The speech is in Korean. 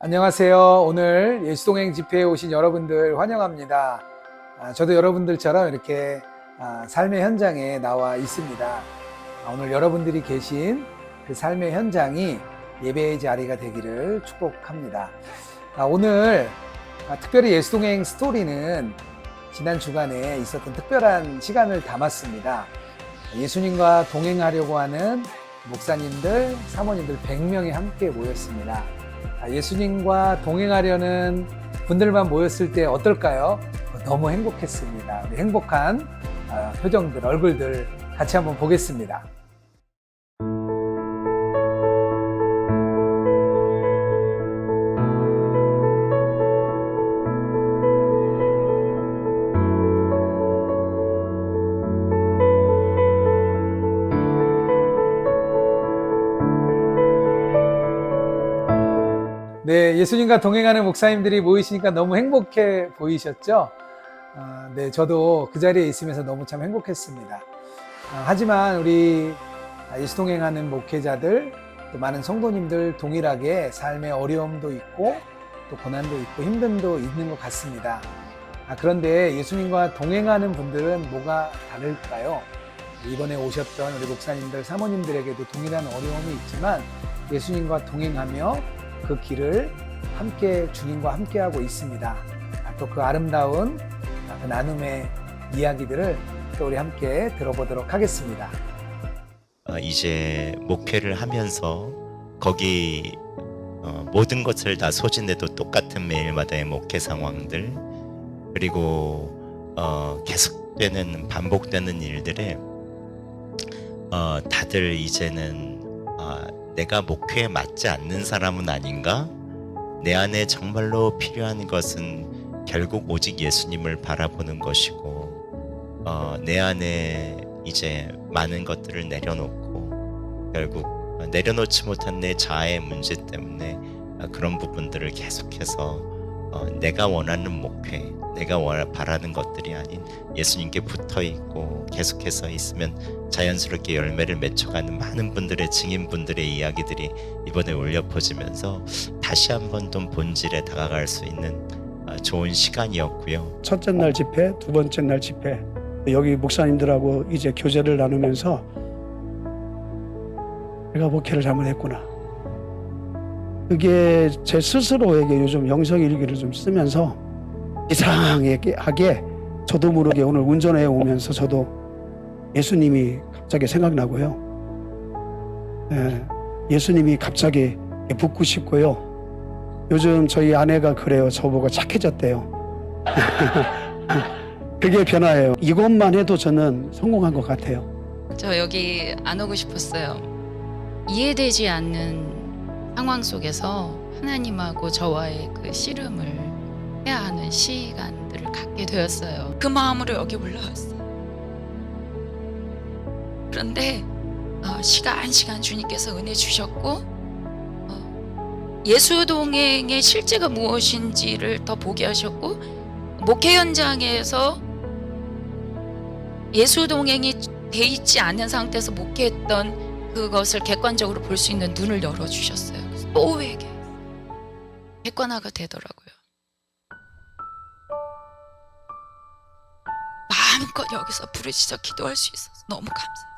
안녕하세요. 오늘 예수동행 집회에 오신 여러분들 환영합니다. 아, 저도 여러분들처럼 이렇게 아, 삶의 현장에 나와 있습니다. 아, 오늘 여러분들이 계신 그 삶의 현장이 예배의 자리가 되기를 축복합니다. 아, 오늘 아, 특별히 예수동행 스토리는 지난 주간에 있었던 특별한 시간을 담았습니다. 예수님과 동행하려고 하는 목사님들, 사모님들 100명이 함께 모였습니다. 아, 예수님과 동행하려는 분들만 모였을 때 어떨까요? 너무 행복했습니다. 행복한 아, 표정들, 얼굴들 같이 한번 보겠습니다. 네, 예수님과 동행하는 목사님들이 모이시니까 너무 행복해 보이셨죠? 아, 네, 저도 그 자리에 있으면서 너무 참 행복했습니다. 아, 하지만 우리 예수 동행하는 목회자들, 또 많은 성도님들 동일하게 삶의 어려움도 있고 또 고난도 있고 힘듦도 있는 것 같습니다. 아, 그런데 예수님과 동행하는 분들은 뭐가 다를까요? 이번에 오셨던 우리 목사님들, 사모님들에게도 동일한 어려움이 있지만 예수님과 동행하며 그 길을 함께 주님과 함께하고 있습니다. 또 그 아름다운 그 나눔의 이야기들을 또 우리 함께 들어보도록 하겠습니다. 어, 이제 목회를 하면서 거기 어, 모든 것을 다 소진해도 똑같은 매일마다의 목회 상황들 그리고 어, 계속되는 반복되는 일들에 어, 다들 이제는 아, 내가 목회에 맞지 않는 사람은 아닌가? 내 안에 정말로 필요한 것은 결국 오직 예수님을 바라보는 것이고 어, 내 안에 이제 많은 것들을 내려놓고 결국 내려놓지 못한 내 자아의 문제 때문에 아, 그런 부분들을 계속해서 어, 내가 원하는 목회, 내가 원 바라는 것들이 아닌 예수님께 붙어 있고 계속해서 있으면 자연스럽게 열매를 맺혀가는 많은 분들의 증인분들의 이야기들이 이번에 울려 퍼지면서 다시 한번 좀 본질에 다가갈 수 있는 아, 좋은 시간이었고요. 첫째 날 집회, 두 번째 날 집회 여기 목사님들하고 이제 교제를 나누면서 내가 목회를 잘못했구나. 그게 제 스스로에게 요즘 영성 일기를 좀 쓰면서 이상하게 저도 모르게 오늘 운전해 오면서 저도 예수님이 갑자기 생각나고요. 예, 예수님이 갑자기 붙고 싶고요. 요즘 저희 아내가 그래요. 저보고 착해졌대요. 그게 변화예요. 이것만 해도 저는 성공한 것 같아요. 저 여기 안 오고 싶었어요. 이해되지 않는 상황 속에서 하나님하고 저와의 그 씨름을 해야 하는 시간들을 갖게 되었어요. 그 마음으로 여기 올라왔어요. 그런데 어, 시간 시간 주님께서 은혜 주셨고 어, 예수 동행의 실제가 무엇인지를 더 보게 하셨고 목회 현장에서 예수 동행이 돼 있지 않은 상태에서 목회했던 그것을 객관적으로 볼 수 있는 눈을 열어 주셨어요. 그래서 또 회개 객관화가 되더라고요. 마음껏 여기서 부르짖어 기도할 수 있어서 너무 감사해요.